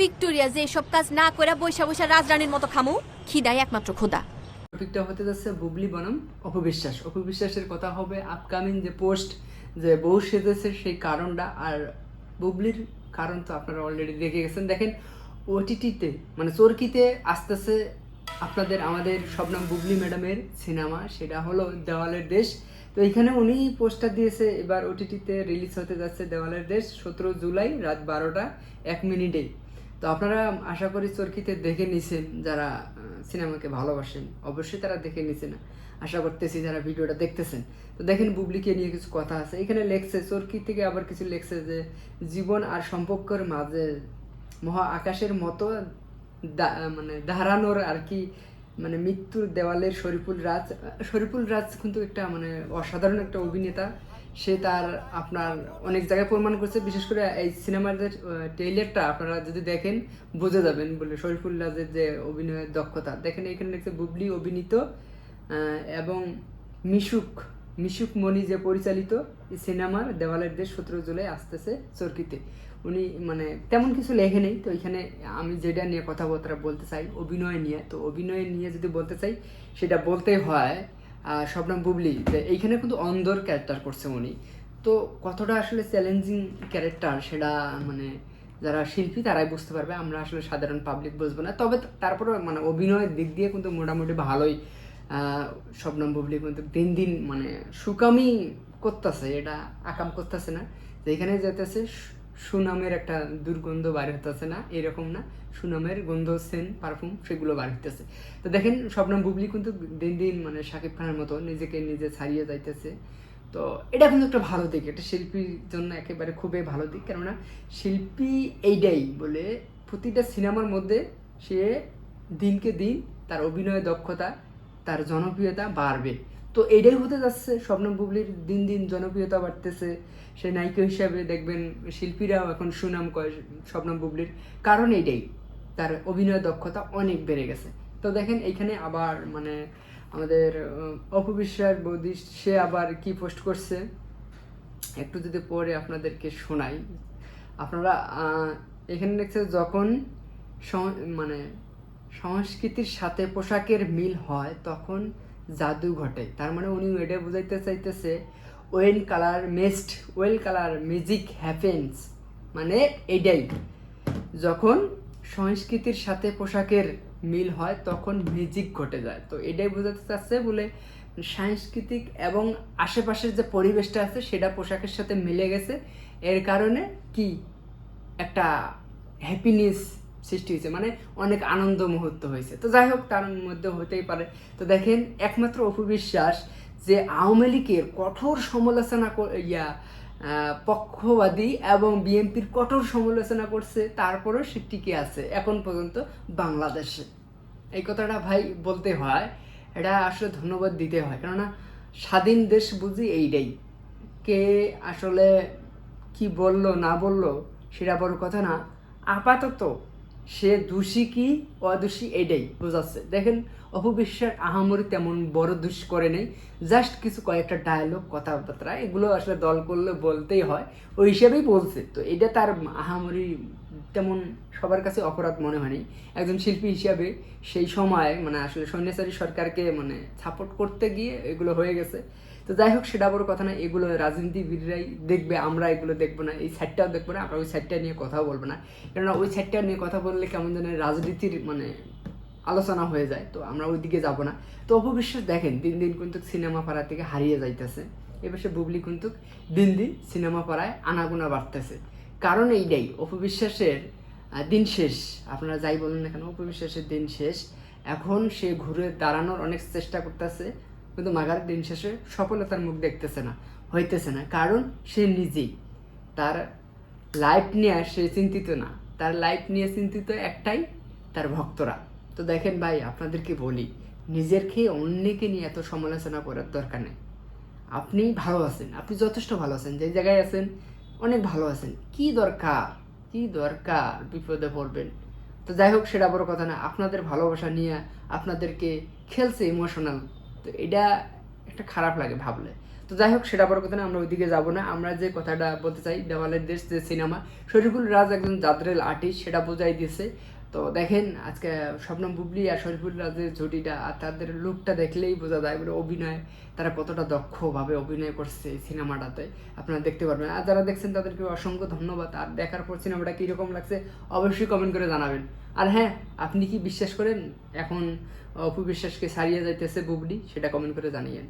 Victoria যে এসব কাজ না করে বৈশা বৈশা রাজরানীর মতো খামু খিদাই একমাত্র খোদা। টপিকটা হতে যাচ্ছে বুবলি বনাম, অপবিশ্বাস। অপবিশ্বাসের কথা হবে আপকামিং যে পোস্ট যে বউ সেজেছে সেই কারণটা, আর বুবলির কারণ তো আপনারা অলরেডি দেখে গেছেন। দেখেন ওটিটিতে মানে চরকিতে আসতেছে আপনাদের, আমাদের শবনাম বুবলি ম্যাডামের সিনেমা সেটা হলো দেওয়ালের দেশ। তো এখানে উনি পোস্টার দিয়েছে, এবার ওটিটিতে রিলিজ হতে যাচ্ছে দেওয়ালের দেশ, সতেরো জুলাই রাত বারোটা, এক মিনিটে তো আপনারা আশা করি চরকিতে দেখে নিছেন যারা সিনেমাকে ভালোবাসেন। অবশ্যই তারা দেখে নিছেন। আশা করতেছি যারা ভিডিওটা দেখতেছেন। তো দেখেন, বুবলিকে নিয়ে কিছু কথা আছে। এখানে লেখছে, চরকি থেকে আবার কিছু লেখছে যে, জীবন আর সম্পর্কের মাঝে মহা আকাশের মতো মানে দাঁড়ানোর আর কি মানে মৃত্যুর দেওয়ালের শরীফুল রাজ শরীফুল রাজ কিন্তু একটা মানে অসাধারণ একটা অভিনেতা। সে তার আপনার অনেক জায়গায় প্রমাণ করছে, বিশেষ করে এই সিনেমার ট্রেইলারটা আপনারা যদি দেখেন, বুঝে যাবেন বলে শরীফুল রাজের যে অভিনয়ের দক্ষতা। দেখেন এখানে দেখছে বুবলি অভিনীত এবং মিশুক মিশুক মণি যে পরিচালিত সিনেমার দেওয়ালের দেশ সতেরো জুলাই আসতেছে চরকিতে। উনি মানে তেমন কিছু লেখে নেই, তো এখানে আমি যেটা নিয়ে কথাবার্তা বলতে চাই, অভিনয় নিয়ে। তো অভিনয় নিয়ে যদি বলতে চাই, সেটা বলতে হয় শবনম বুবলি এইখানে কিন্তু অন্ধর ক্যারেক্টার করছে উনি। তো কতটা আসলে চ্যালেঞ্জিং ক্যারেক্টার সেটা মানে যারা শিল্পী তারাই বুঝতে পারবে, আমরা আসলে সাধারণ পাবলিক বুঝব না। তবে তারপরে মানে অভিনয়ের দিক দিয়ে কিন্তু মোটামুটি ভালোই শবনম বুবলি কিন্তু দিন দিন মানে সুকামি করতেছে, এটা আকাম করতেছে না। যেখানে যেতেছে সুনামের একটা দুর্গন্ধ বার হতেছে না, এরকম না। সুনামের গন্ধ, সেন, পারফিউম, সেগুলো বার হইতেছে। তো দেখেন শবনম বুবলি কিন্তু দিন দিন মানে শাকিব খানের মতো নিজেকে নিজে ছাড়িয়ে যাইতেছে। তো এটা কিন্তু একটা ভালো দিক। এটা শিল্পীর জন্য একেবারে খুবই ভালো দিক। কেননা শিল্পী এইটাই বলে প্রতিটা সিনেমার মধ্যে সে দিনকে দিন তার অভিনয় দক্ষতা, তার জনপ্রিয়তা বাড়বে। তো এটাই হতে যাচ্ছে। স্বপ্ন বুবলির দিন দিন জনপ্রিয়তা বাড়তেছে। সে নায়িকা হিসাবে দেখবেন শিল্পীরাও এখন সুনাম করে স্বপ্ন বুবলির। কারণ এইটাই তার অভিনয় দক্ষতা অনেক বেড়ে গেছে। তো দেখেন, এইখানে আবার মানে আমাদের অপবিশ্বাস বৌদি, সে আবার কি পোস্ট করছে? একটু যদি পরে আপনাদেরকে শোনাই। আপনারা এখানে দেখছে যখন মানে সংস্কৃতির সাথে পোশাকের মিল হয়, তখন জাদু ঘটে। তার মানে উনি এটা বুঝাইতে চাইতেছে oil colour mist oil colour music happens মানে এটাই। যখন সংস্কৃতির সাথে পোশাকের মিল হয়, তখন মিউজিক ঘটে যায়। তো এটাই বোঝাতে চাচ্ছে বলে সাংস্কৃতিক এবং আশেপাশের যে পরিবেশটা আছে, সেটা পোশাকের সাথে মিলে গেছে। এর কারণে কি একটা হ্যাপিনেস সৃষ্টি হয়েছে মানে অনেক আনন্দ মুহূর্ত হয়েছে। তো যাই হোক, তার মধ্যে হতেই পারে। তো দেখেন, একমাত্র অপবিশ্বাস যে আওয়ামী লীগের কঠোর সমালোচনা ইয়া পক্ষবাদী এবং বিএনপির কঠোর সমালোচনা করছে, তারপরেও সে টিকে আছে এখন পর্যন্ত বাংলাদেশে। এই কথাটা ভাই বলতে হয়, এটা আসলে ধন্যবাদ দিতে হয়। কেননা, স্বাধীন দেশ বুঝি এইটাই। কে আসলে কি বলল, না বলল, সেটা বড় কথা না। আপাতত সে দোষী কি, অদোষী এটাই বোঝাচ্ছে। দেখেন, অপবিশ্বাস আহামরি তেমন বড় দোষ করে নেই। জাস্ট কিছু কয়েকটা ডায়লগ কথাবার্তা, এগুলো আসলে দল করলে বলতেই হয়। ওই হিসাবেই বলছে। তো এটা তার আহামরি তেমন সবার কাছে অপরাধ মনে হয়নি। একজন শিল্পী হিসাবে সেই সময় মানে আসলে সৈন্যাচারী সরকারকে মানে সাপোর্ট করতে গিয়ে এগুলো হয়ে গেছে। তো যাই হোক, সেটা বড় কথা না, এগুলো রাজনীতিবিদরাই দেখবে, আমরা এগুলো দেখব না, এই সাইডটাও দেখব না, আমরা ওই সাইডটা নিয়ে কথাও বলব না। কেননা ওই সাইডটা নিয়ে কথা বললে কেমন যেন রাজনীতির মানে আলোচনা হয়ে যায়। তো আমরা ওই দিকে যাব না। তো অপবিশ্বাস দেখেন, দিন দিন কিন্তু সিনেমা পাড়া থেকে হারিয়ে যাইতেছে। এবার সে বুবলি কিন্তু দিন দিন সিনেমা পাড়ায় আনাগুনা বাড়তেছে। কারণ এইটাই, অপবিশ্বাসের দিন শেষ। আপনারা যাই বলুন না কেন, অপবিশ্বাসের দিন শেষ। এখন সে ঘুরে দাঁড়ানোর অনেক চেষ্টা করতেছে, কিন্তু মাগার দিন শেষে সফলতার মুখ দেখতেছে না, হইতেছে না। কারণ সে নিজেই। তার লাইফ নিয়ে সে চিন্তিত না। তার লাইফ নিয়ে চিন্তিত একটাই তার ভক্তরা। তো দেখেন ভাই আপনাদেরকে বলি? নিজের খেয়ে অন্যকে নিয়ে এত সমালোচনা করার দরকার নেই। আপনি ভালো আছেন, আপনি যথেষ্ট ভালো আছেন, যে জায়গায় আছেন অনেক ভালো আছেন। কি দরকার? কি দরকার? বিপদে পড়বেন। তো যাই হোক, সেটা বড় কথা না, আপনাদের ভালোবাসা নিয়ে আপনাদেরকে খেলছে ইমোশনাল তো এটা একটা খারাপ লাগে ভাবলে। তো যাই হোক, সেটা বড় কথা না, আমরা ওইদিকে যাব না। আমরা যে কথাটা বলতে চাই, দেওয়ালের দেশ যে সিনেমা, শরীফুল রাজ একজন জাদরেল আর্টিস্ট সেটা বোঝাই দিয়েছে। তো দেখেন, আজকে স্বপ্নম বুবলি আর শরীফুল রাজের জুটিটা আর তাদের লুকটা দেখলেই বোঝা যায় মানে অভিনয়, তারা কতটা দক্ষভাবে অভিনয় করছে সিনেমাটাতে। আপনারা দেখতে পারবেন। আর যারা দেখছেন, তাদেরকে অসংখ্য ধন্যবাদ। আর দেখার পর সিনেমাটা কীরকম লাগছে, অবশ্যই কমেন্ট করে জানাবেন। আর হ্যাঁ আপনি কি বিশ্বাস করেন? এখন অপু বিশ্বাসকে ছাড়িয়ে যাইতেছে বুবলি, সেটা কমেন্ট করে জানিয়েন।